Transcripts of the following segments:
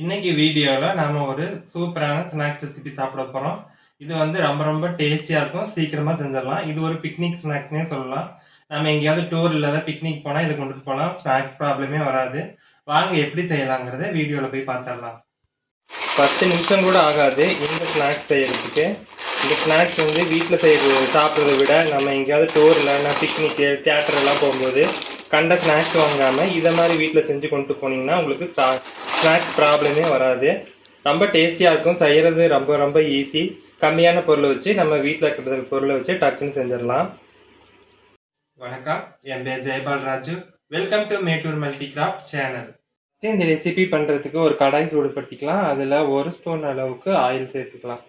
இன்னைக்கு வீடியோவில் நாம் ஒரு சூப்பரான ஸ்நாக்ஸ் ரெசிபி சாப்பிட போகிறோம் இது வந்து ரொம்ப ரொம்ப டேஸ்டியாக இருக்கும். சீக்கிரமாக செஞ்சிடலாம். இது ஒரு பிக்னிக் ஸ்நாக்ஸ்னே சொல்லலாம். நம்ம எங்கேயாவது டூர் இல்லாத பிக்னிக் போனால் இதை கொண்டுட்டு போகலாம் ஸ்நாக்ஸ் ப்ராப்ளமே வராது. வாங்க எப்படி செய்யலாங்கிறத வீடியோவில் போய் பார்த்துடலாம். பத்து நிமிஷம் கூட ஆகாது இந்த ஸ்நாக்ஸ் செய்யறதுக்கு. இந்த ஸ்நாக்ஸ் வந்து வீட்டில் செய்கிறது சாப்பிட்றத விட நம்ம எங்கேயாவது டூர் இல்லைன்னா பிக்னிக்கு தியேட்டர் எல்லாம் போகும்போது கண்ட ஸ்நாக்ஸ் வாங்காமல் இதை மாதிரி வீட்டில் செஞ்சு கொண்டு போனீங்கன்னா உங்களுக்கு ஸ்நாக்ஸ் ப்ராப்ளமே வராது. ரொம்ப டேஸ்டியாக இருக்கும். செய்கிறது ரொம்ப ரொம்ப ஈஸி கம்மியான பொருளை வச்சு நம்ம வீட்டில் இருக்கிற பொருளை வச்சு டக்குன்னு செஞ்சிடலாம். வணக்கம். என் பேர் Jayapal Raju. Welcome to Mettur multi craft channel இந்த ரெசிபி பண்ணுறதுக்கு ஒரு கடாய் சூடுபடுத்திக்கலாம். அதில் ஒரு ஸ்பூன் அளவுக்கு ஆயில் சேர்த்துக்கலாம்.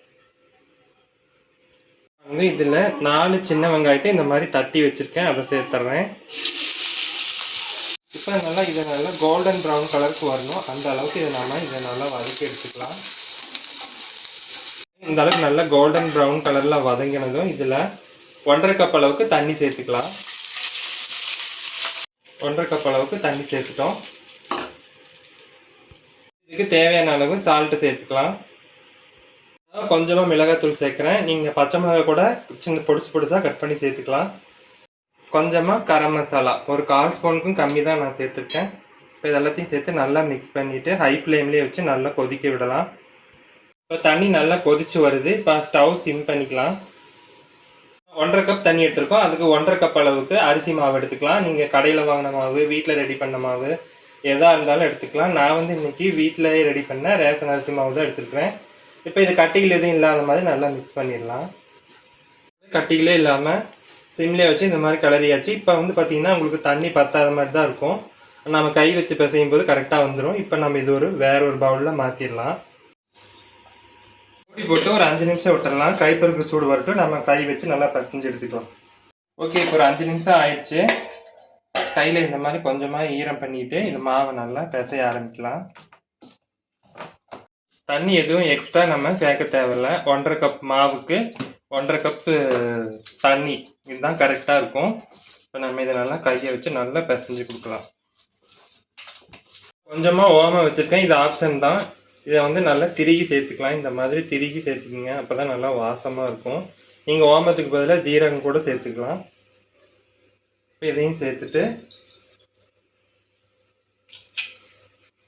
வந்து இதில் நாலு சின்ன வெங்காயத்தை இந்த மாதிரி தட்டி வச்சுருக்கேன். அதை சேர்த்துட்றேன் இப்போ நல்லா இதை நல்லா கோல்டன் ப்ரௌன் கலருக்கு வரணும். அந்த அளவுக்கு இதை நம்ம இதை நல்லா வதக்கி எடுத்துக்கலாம். இந்த அளவுக்கு நல்லா கோல்டன் ப்ரௌன் கலரில் வதங்கினதும் இதில் ஒன்றரை கப் அளவுக்கு தண்ணி சேர்த்துக்கலாம். ஒன்றரை கப் அளவுக்கு தண்ணி சேர்த்துட்டோம். இதுக்கு தேவையான அளவு சால்ட்டு சேர்த்துக்கலாம். கொஞ்சமாக மிளகாத்தூள் சேர்க்குறேன். நீங்கள் பச்சை மிளகாய் கூட சின்ன பொடிசு பொடிசாக கட் பண்ணி சேர்த்துக்கலாம். கொஞ்சமாக கரம் மசாலா. ஒரு கால் ஸ்பூனுக்கும் கம்மி தான் நான் சேர்த்துருக்கேன். இப்போ இதெல்லாத்தையும் சேர்த்து நல்லா மிக்ஸ் பண்ணிவிட்டு ஹை ஃப்ளேம்லேயே வச்சு நல்லா கொதிக்க விடலாம். இப்போ தண்ணி நல்லா கொதிச்சு வருது. இப்போ ஸ்டவ் சிம் பண்ணிக்கலாம். ஒன்றரை கப் தண்ணி எடுத்திருக்கோம். அதுக்கு ஒன்றரை கப் அளவுக்கு அரிசி மாவு எடுத்துக்கலாம். நீங்கள் கடையில் வாங்கின மாவு வீட்டில் ரெடி பண்ண மாவு எதாக இருந்தாலும் எடுத்துக்கலாம். நான் வந்து இன்னைக்கு வீட்டிலேயே ரெடி பண்ண ரேஷன் அரிசி மாவு தான் எடுத்துருக்கிறேன். இப்போ இது கட்டிகள் எதுவும் இல்லாத மாதிரி நல்லா மிக்ஸ் பண்ணிடலாம். கட்டிகளே இல்லாமல் சிம்லேயே வச்சு இந்த மாதிரி கலரியாச்சு. இப்போ வந்து பார்த்தீங்கன்னா உங்களுக்கு தண்ணி பத்தாத மாதிரி தான் இருக்கும். நம்ம கை வச்சு பிசையும் போது கரெக்டாக வந்துடும் இப்போ நம்ம இது ஒரு வேற ஒரு பவுலில் மாற்றிடலாம் மூடி போட்டு ஒரு அஞ்சு நிமிஷம் விட்டுடலாம் கைப்பருக்கு சூடு வரட்டும். நம்ம கை வச்சு நல்லா பசஞ்சு எடுத்துக்கலாம். ஓகே இப்போ ஒரு அஞ்சு நிமிஷம் ஆயிடுச்சு. கையில் இந்த மாதிரி கொஞ்சமாக ஈரம் பண்ணிட்டு இந்த மாவை நல்லா பிசைய ஆரம்பிக்கலாம். தண்ணி எதுவும் எக்ஸ்ட்ரா நம்ம சேர்க்க தேவையில்ல. ஒன்றரை கப் மாவுக்கு ஒன்றரை கப்பு தண்ணி. இதுதான் கரெக்டாக இருக்கும். இப்போ நம்ம இதை நல்லா கையை வச்சு நல்லா பிசைஞ்சு கொடுக்கலாம். கொஞ்சமாக ஓமம் வச்சுருக்கேன். இது ஆப்ஷன் தான். இதை வந்து நல்லா திருகி சேர்த்துக்கலாம். இந்த மாதிரி திருகி சேர்த்துக்கிங்க. அப்போ தான் நல்லா வாசமாக இருக்கும். நீங்கள் ஓமத்துக்கு பதிலாக ஜீரகம் கூட சேர்த்துக்கலாம். இப்போ இதையும் சேர்த்துட்டு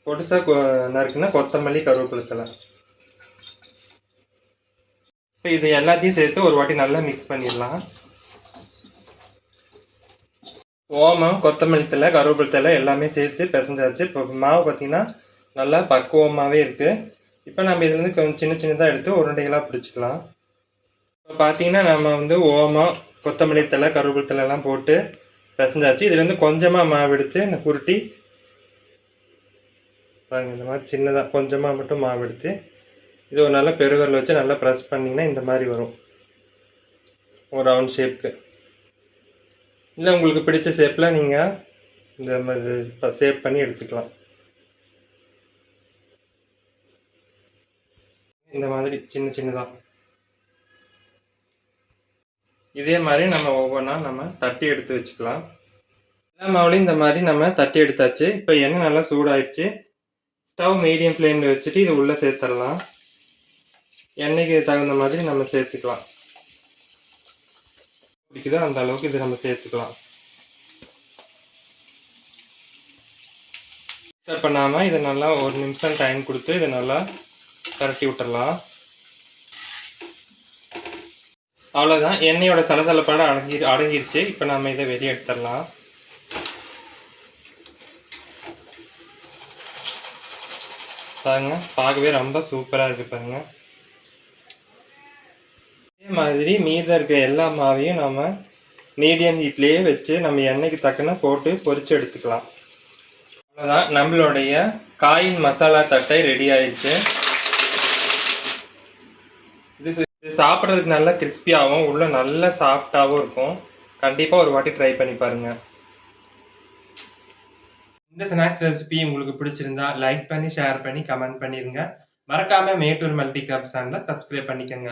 பொடிசாக நறுக்குன்னா கொத்தமல்லி கருவேப்பிலை இப்போ இது எல்லாத்தையும் சேர்த்து ஒரு வாட்டி நல்லா மிக்ஸ் பண்ணிடலாம். ஓமம் கொத்தமல்லி தலை கருவேப்பிலை தலை எல்லாமே சேர்த்து பிசைஞ்சாச்சு. இப்போ மாவு பார்த்தீங்கன்னா நல்லா பக்குவமாகவே இருக்குது இப்போ நம்ம இதுலேருந்து கொஞ்சம் சின்ன சின்னதாக எடுத்து உருண்டைகளாக பிடிச்சிக்கலாம். இப்போ பார்த்தீங்கன்னா நம்ம வந்து ஓமம் கொத்தமல்லி தலை கருவேப்பிலை தலைலாம் போட்டு பிசைஞ்சாச்சு. இதுலேருந்து கொஞ்சமாக மாவு எடுத்து இந்த குருட்டி பாருங்கள் இந்த மாதிரி சின்னதாக கொஞ்சமாக மட்டும் மாவு எடுத்து இது ஒரு நல்ல பெருவரில் வச்சு நல்லா ப்ரெஸ் பண்ணிங்கன்னா இந்த மாதிரி வரும். ஒரு ரவுண்ட் ஷேப்க்கு இல்லை உங்களுக்கு பிடிச்ச ஷேப்பில் நீங்கள் இந்த மாதிரி ஷேப் பண்ணி எடுத்துக்கலாம். இந்த மாதிரி சின்ன சின்னதாக இதே மாதிரி நம்ம ஒவ்வொன்றா நம்ம தட்டி எடுத்து வச்சுக்கலாம். எல்லா மாவுலையும் இந்த மாதிரி நம்ம தட்டி எடுத்தாச்சு. இப்போ எண்ணெய் நல்லா சூடாயிடுச்சு. ஸ்டவ் மீடியம் ஃப்ளேமில் வச்சுட்டு இது உள்ளே சேர்த்துடலாம் எண்ணெய்க்கு தகுந்த மாதிரி நம்ம சேர்த்துக்கலாம். பிடிக்குதோ அந்த அளவுக்கு இது நம்ம சேர்த்துக்கலாம். இப்போ நாம் இதை நல்லா ஒரு நிமிஷம் டைம் கொடுத்து இதை நல்லா கரட்டி விட்டுடலாம் அவ்வளோதான் எண்ணெயோட சலசலப்பாடு அடங்கி அடங்கிருச்சு. இப்போ நம்ம இதை வெளியே எடுத்துடலாம். பாருங்க பார்க்கவே ரொம்ப சூப்பராக இருக்குது பாருங்கள் மாதிரி மீதம் இருக்க எல்லா மாவையும் நம்ம மீடியம் ஹீட்லேயே வச்சு நம்ம எண்ணெய்க்கு தக்கன போட்டு பொரிச்சு எடுத்துக்கலாம். அவ்வளோதான் நம்மளுடைய காயின் மசாலா தட்டை ரெடி ஆயிடுச்சு. இது இது சாப்பிட்றதுக்கு நல்லா கிறிஸ்பியாகவும் உள்ளே நல்ல சாஃப்டாகவும் இருக்கும். கண்டிப்பாக ஒரு வாட்டி ட்ரை பண்ணி பாருங்கள் இந்த ஸ்நாக்ஸ் ரெசிபி உங்களுக்கு பிடிச்சிருந்தா லைக் பண்ணி ஷேர் பண்ணி கமெண்ட் பண்ணிடுங்க மறக்காமல் மேட்டூர் மல்டி கிராப் சேனலை சப்ஸ்கிரைப் பண்ணிக்கோங்க.